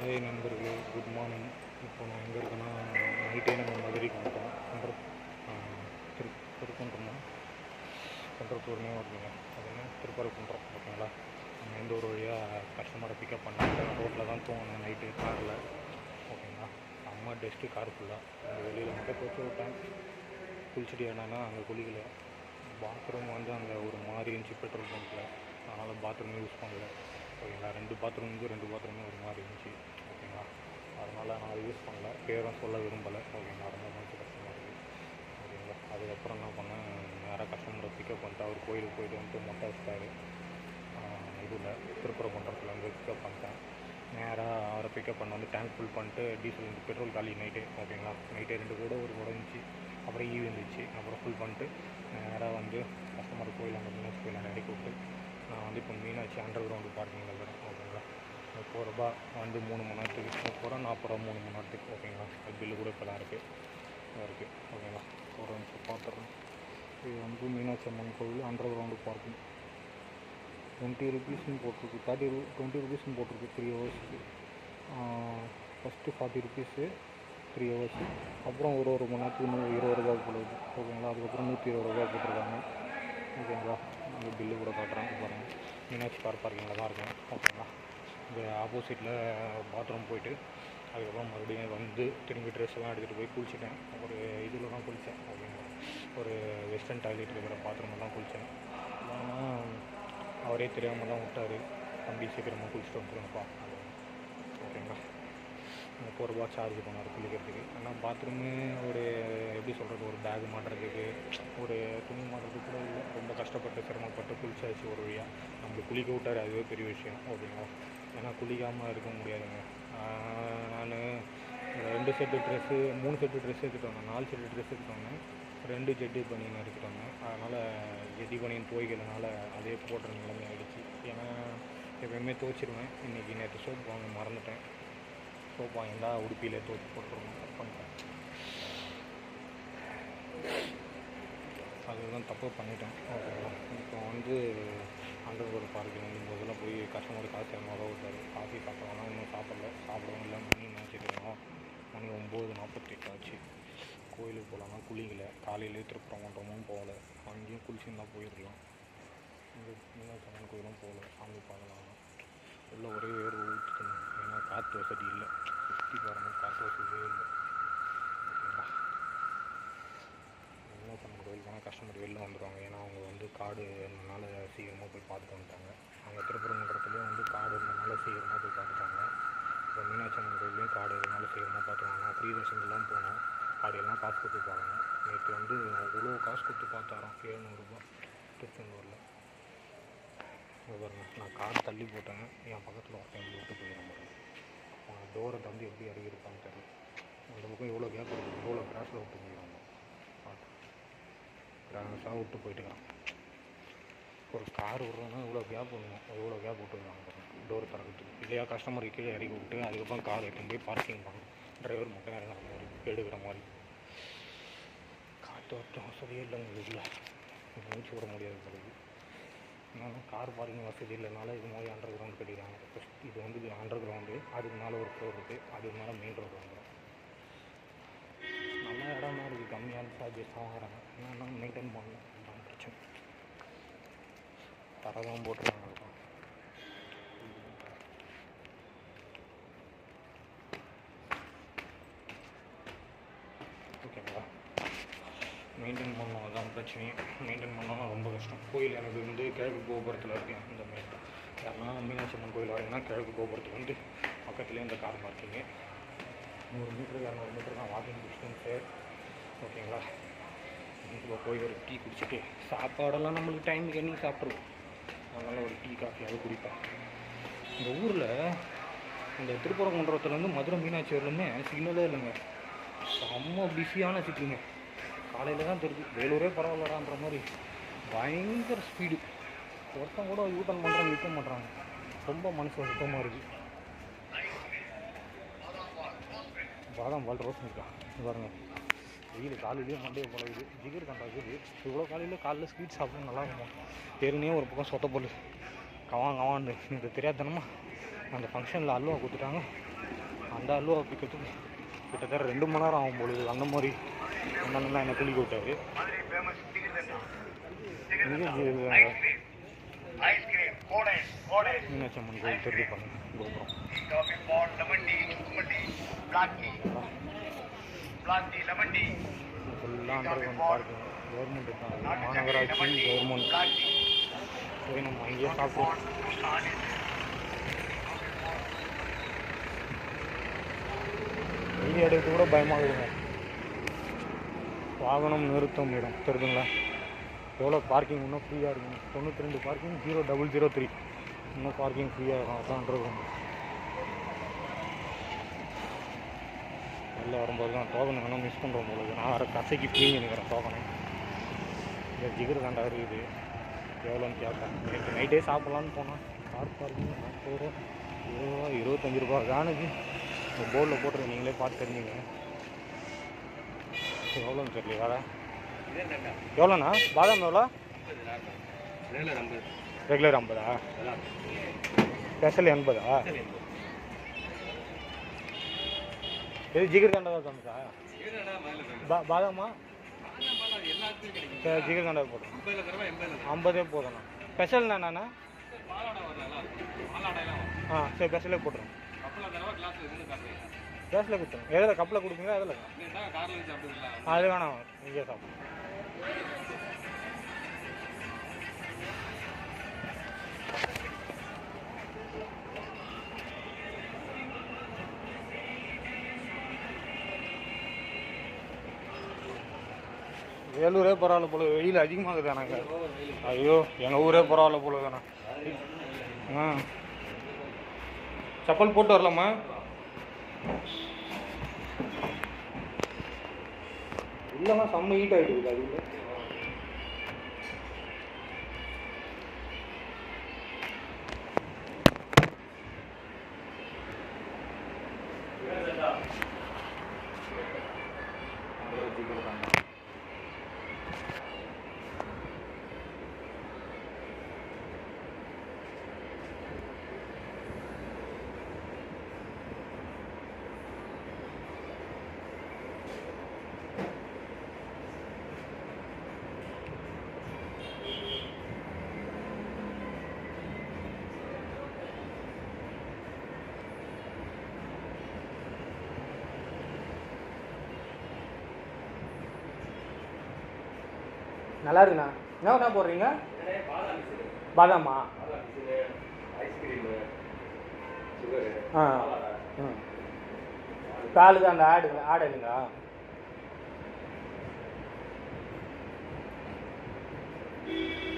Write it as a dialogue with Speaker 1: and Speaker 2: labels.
Speaker 1: ஹே நண்பர்களே good morning இப்போ நான் எங்கே இருக்கேன்னா நைட்டே நம்ம மதுரைக்கு வந்துட்டோம். திரு திருக்குன்றமா குன்றத்தூர்னே ஓகேங்க அது என்ன? திருப்பரப்புன்றோம் ஓகேங்களா? நம்ம எந்த ஒரு வழியாக கஸ்டமரை பிக்கப் பண்ண ரோட்டில் தான் தூங்கணும் நைட்டு காரில். ஓகேங்களா? அம்மா டெஸ்ட்டு கார் ஃபுல்லாக வெளியில் மட்டும் போச்சு விட்டேன் குளிச்சுட்டு என்னன்னா அங்கே குளிக்கல. பாத்ரூம் வந்து அங்கே ஒரு மாதிரி இருந்துச்சு பெட்ரோல் பங்க்கில் அதனால் பாத்ரூம் யூஸ் பண்ணல. ஓகேங்களா? ரெண்டு பாத்ரூம் ரெண்டு பாத்ரூமே ஒரு மாதிரி இருந்துச்சு ஓகேங்களா? அதனால் நான் அதை யூஸ் பண்ணல. பேரும் சொல்ல விரும்பலை ஓகேங்களா? ரொம்ப மனசு கஷ்டமாக இருக்குது ஓகேங்களா? அதுக்கப்புறம் என்ன பண்ணேன் நேராக கஸ்டமரை பிக்கப் பண்ணிட்டு அவர் கோயிலுக்கு போயிட்டு வந்துட்டு மொட்டை வச்சிட்டாரு இதில் திருப்பரங்குன்றத்தில் வந்து பிக்கப் பண்ணிட்டேன். நேராக அவரை பிக்கப் பண்ண வந்து டேங்க் ஃபுல் பண்ணிட்டு டீசல் பெட்ரோல் காலி நைட்டே ஓகேங்களா? நைட்டே ரெண்டு கூட ஒரு கூட இருந்துச்சு அப்புறம் ஈவி இருந்துச்சு அப்புறம் ஃபுல் பண்ணிட்டு நேராக வந்து கஸ்டமர் கோயில் அந்த மீனாட்சி கோயில் இறக்கி விட்டு நான் வந்து இப்போ மீனாட்சி அண்டர் கிரவுண்டு பார்க்கிங்கில் இருக்கிறேன் ஓகேங்களா? முப்பது ரூபா வந்து மூணு மணி நேரத்துக்கு முப்பது ரூபா நாற்பது ரூபா மூணு மணி நேரத்துக்கு ஓகேங்களா? அது பில்லு கூட இப்போ தான் இருக்குது இருக்குது ஓகேங்களா? ஒரு நிமிஷம் பார்த்துட்றேன் இது வந்து மீனாட்சி அம்மன் கோவில் அண்டர் கிரவுண்டு பார்க்கிங் டுவெண்ட்டி ருபீஸ்னு போட்டிருக்கு. தேர்ட்டி ரூ டுவெண்ட்டி ருபீஸ்னு போட்டிருக்கு three ஹவர்ஸுக்கு first forty rupees three hours அப்புறம் ஒரு ஒரு மணி நேரத்துக்கு நூ இருபது ரூபா போடுது ஓகேங்களா? அதுக்கப்புறம் நூற்றி இருபது ரூபா போட்டிருக்காங்க. ஓகேங்களா? இந்த பில்லு கூட காட்டுறேன் பாருங்கள் மீனாட்சி கார் பார்க்கிங்கில் தான் இருக்கும் ஓகேங்களா? இந்த ஆப்போசிட்டில் பாத்ரூம் போயிட்டு அதுக்கப்புறம் மறுபடியும் வந்து திரும்பி ட்ரெஸ் எல்லாம் எடுத்துகிட்டு போய் குளிச்சிட்டேன். ஒரு இதில் தான் குளித்தேன் ஓகேங்களா? ஒரு வெஸ்டர்ன் டாய்லெட் இருக்கிற பாத்ரூமில் தான் குளித்தேன். ஆனால் அவரே தெரியாமல் தான் விட்டார். தம்பி சீக்கிரமாக குளிச்சுட்டு வந்துருங்கப்பா ஓகேங்களா? முப்பது ரூபா சார்ஜ் பண்ணார் குளிக்கிறதுக்கு. ஆனால் பாத்ரூமு ஒரு எப்படி சொல்கிறது ஒரு பேக் மாட்டுறதுக்கு ஒரு துணி மாட்டுறதுக்கு கூட இல்லை ரொம்ப கஷ்டப்பட்டு சிரமப்பட்டு குளிச்சாச்சு ஒரு வழியாக நம்மளுக்கு குளிக்க விட்டார் அதுவே பெரிய விஷயம். ஓகேங்களா ஏன்னா குளிக்காமல் இருக்க முடியாதுங்க. நான் ரெண்டு செட்டு ட்ரெஸ்ஸு மூணு செட்டு ட்ரெஸ் எடுத்துகிட்டு வந்தேன். நாலு செட்டு ட்ரெஸ் எடுத்துகிட்டு வந்தேன். ரெண்டு ஜெட்டி பனியன் எடுத்துகிட்டு வந்தேன். அதனால் ஜெட்டி பனியன் துவைக்கிறதுனால அதே போடுற நிலைமை ஆகிடுச்சு ஏன்னா எப்பயுமே துவைச்சிருவேன். இன்றைக்கி நேற்று சோப் வாங்க மறந்துட்டேன். சோப் வாங்கியிருந்தால் உடுப்பியில் துவைச்சி போட்டுருவேன். கட் பண்ணிட்டேன். அதுதான் தப்பு பண்ணிட்டேன். ஓகேங்களா இப்போ வந்து அண்டர் ஒரு பார்க்கிங் வந்து முதல்ல போய் கஸ்டமர் காசு இரநூறுவா விட்டாரு. காஃபி சாப்பிட்றோம்னா இன்னும் சாப்பிடல. சாப்பிடவும் இல்லை. மணி நினச்சிருக்கோம் மணி ஒம்பது நாற்பத்தெட்டு ஆச்சு. கோயிலுக்கு போகலான்னா குளிக்கல. காலையிலேயே திருப்பரங்குன்றமும் போகல. அங்கேயும் குளிச்சுருந்தா போயிடலாம். இங்கே மீனாட்சி கோயிலும் போகல. சாமி பார்க்கலாம். உள்ள ஒரே வேறு ஊற்றுக்கணும் ஏன்னா காற்று வசதி இல்லை. சுற்றி பாருங்கள் காற்று வசதியே இல்லை ஓகேங்களா மீனாட்சி அம்மன் கோயிலுக்கான கஸ்டமர் வெளில வந்துடுவாங்க ஏன்னா அவங்க வந்து காடு இருந்தனால சீக்கிரமாக போய் பார்த்துட்டு வந்துட்டாங்க. அவங்க திருப்பரங்குன்றத்துலேயும் வந்து காடு இருந்தனால சீக்கிரமாக போய் பார்த்துட்டாங்க. இப்போ மீனாட்சி அம்மன் கோயிலையும் காடு இருந்தனால சீக்கிரமாக பார்த்துருவாங்க. ஃப்ரீ தர்ஷன்லாம் போனோம் காடையெல்லாம் காசு கொடுத்து பார்க்கணும். நேற்று வந்து அவ்வளோ காசு கொடுத்து பார்த்தாரோம். எழுநூறுபா திருச்செந்தூரில். பாருங்க. நான் கார் தள்ளி போட்டேன். என் பக்கத்தில் ஒருத்தன் விட்டு போயிடும் பாருங்க. அவன் டோரை தந்து எப்படி இறங்கியிருப்பான்னு தெரியல. அந்த பக்கம் எவ்வளோ கேப் இருக்குது எவ்வளோ கிராஸில் விட்டு போயிடுவாங்க கிராஸாக விட்டு போயிட்டுருக்கான் ஒரு கார் விட்றோன்னா இவ்வளோ கேப் விடணும் எவ்வளோ கேப் விட்டுருக்காங்க டோர் திறக்கிறதுக்கு இல்லையா கஸ்டமர் கீழே இறக்கி விட்டு அதுக்கப்புறம் கார் எடுத்துன்னு போய் பார்க்கிங் பண்ணணும் டிரைவர் மட்டும் இறங்குற மாதிரி எடுக்கிற மாதிரி. காற்று வரட்டும் வசதியே இல்லை உங்களுக்கு மூச்சு விட முடியாது பிறகு இன்னும் கார் பார்க்கிங் வசதி இல்லைனால இது மாதிரி அண்டர் கிரவுண்ட் கட்டிக்கிறாங்க. ஃபஸ்ட் இது வந்து அண்டர் கிரவுண்டு அதுக்கு மேலே ஒரு ஃப்ளோர் இருக்குது அதுக்கு மேலே மெயின் ரோடு வந்துடும் சார்ஜஸ் வாங்குறாங்க என்னன்னா மெயின்டைன் பண்ணணும் பிரச்சனை தரதான் போட்டுருக்காங்க ஓகேங்களா மெயின்டைன் பண்ணணும் அதான் பிரச்சனையும் மெயின்டைன் பண்ணோம்னா ரொம்ப கஷ்டம் கோயில் எனக்கு வந்து கிழக்கு கோபுரத்தில் இருக்கேன் இந்த மாதிரி யாருன்னா மீனாட்சி அம்மன் கோயில் வரீங்கன்னா கிழக்கு கோபுரத்துக்கு வந்து பக்கத்துலேயே இந்த கார் பார்க்கிங்க நூறு மீட்டர் இரநூறு மீட்டர் தான் வாக்கிங் டிஸ்டன்ஸு ஓகேங்களா இப்போ போய் ஒரு டீ குடிச்சிட்டு சாப்பாடெல்லாம் நம்மளுக்கு டைமுக்கு என்னைக்கு சாப்பிட்ருவோம் அதனால் ஒரு டீ காஃபியாவது குடிப்பேன் இந்த ஊரில் இந்த திருப்பரங்குன்றத்துலேருந்து மதுரை மீனாட்சி வரலுமே சிக்னலே இல்லைங்க. செம்ம பிஸியான சிட்டிங்க காலையில் தான் தெரியுது வேலூரே பரவாயில்லடான்ற மாதிரி. பயங்கர ஸ்பீடு ஒருத்தன் கூட யூட்டன் பண்ணுறாங்க நிற்க பண்ணுறாங்க ரொம்ப மனசு சுத்தமாக இருக்குது பாதாம் பால் ரோஸ் இருக்கா பாருங்கள் வெயில் காலையிலேயே மண்டையை பழகுது ஜிகர் கண்டாக்குது இவ்வளோ காலையில் காலையில் ஸ்வீட் சாப்பிட நல்லா இருக்கும். ஏற்கனவே ஒரு பக்கம் சொத்த பொருள் கவான் கவான்னு. இந்த தெரியாதனமா? அந்த ஃபங்க்ஷனில் அல்வா கொடுத்துட்டாங்க. அந்த அல்வா பிக்கிறதுக்கு கிட்டத்தட்ட ரெண்டு மணி நேரம் ஆகும் பொழுது அந்த மாதிரி அண்ணன்லாம் என்னை குளிக்க விட்டாரு மீனாட்சி அம்மன் கோயில் தெரிஞ்சு பாருங்க கோபுரம்
Speaker 2: black tea lemon tea
Speaker 1: government மாநகராட்சி கவர்மெண்ட் போய் நம்ம அங்கேயே சாப்பிடுவோம் வீடியோ எடுக்கிறது கூட பயமாகுதுங்க வாகனம் நிறுத்தும் இடம். தெரியுதுங்களா? எவ்வளோ பார்க்கிங் இன்னும் ஃப்ரீயாக இருக்குங்க. தொண்ணூற்றி ரெண்டு parking zero double zero three இன்னும் பார்க்கிங் ஃப்ரீயாக இருக்கும். அதான் இருக்கும் வெளில வரும்போது தான் டோக்கன் வேணும் மிஸ் பண்ணுறோம் போல நான் வர கசைக்கு ஃப்ரீங்க நிற்கிறேன் டோக்கனை இந்த ஜிகர் தாண்டா இருக்குது. எவ்வளோன்னு கேட்பேன். நேற்று நைட்டே சாப்பிட்லான்னு போனேன். கார் பார்க்கிங் நாற்பது ரூபா இருபது ரூபா இருபத்தஞ்சி ரூபா வேனுக்கு இந்த போர்டில் போட்டுரு நீங்களே பார்த்து தெரிஞ்சுங்க. எவ்வளோன்னு தெரியல வேறு எவ்வளோண்ணா பாதாம் எவ்வளோ ரெகுலர் ஐம்பதா. ஸ்பெஷல் எண்பதா. எது ஜிகர் கண்டா தான் தம்பா பா பாதாமா? சரி ஜிகர் கண்டா போதும் ஐம்பதே போதும்ண்ணா. ஸ்பெஷல்ண்ணா என்னண்ணா? ஆ சரி ஸ்பெஷலே போட்டுருங்க. கேஸில் கொடுத்துருங்க எதில் கப்பில் கொடுப்பீங்களா எதில்? அது வேணாம். இங்கே சாப்பிடுங்க வேலூரே பரவாயில்ல போல. வெயில் அதிகமாக எனக்கு. ஐயோ எங்கள் ஊரே பரவாயில்ல போல தானே. ஆ. செப்பல் போட்டு வரலாமா? இல்லைன்னா செம்ம ஹீட் ஆகிடுது அது நல்லா இருக்குண்ணா. என்ன என்ன போடுறீங்க? பாதாமா. ஆ. ம். காலு தான் அந்த ஆடு ஆடு இல்லைங்களா? Thank you.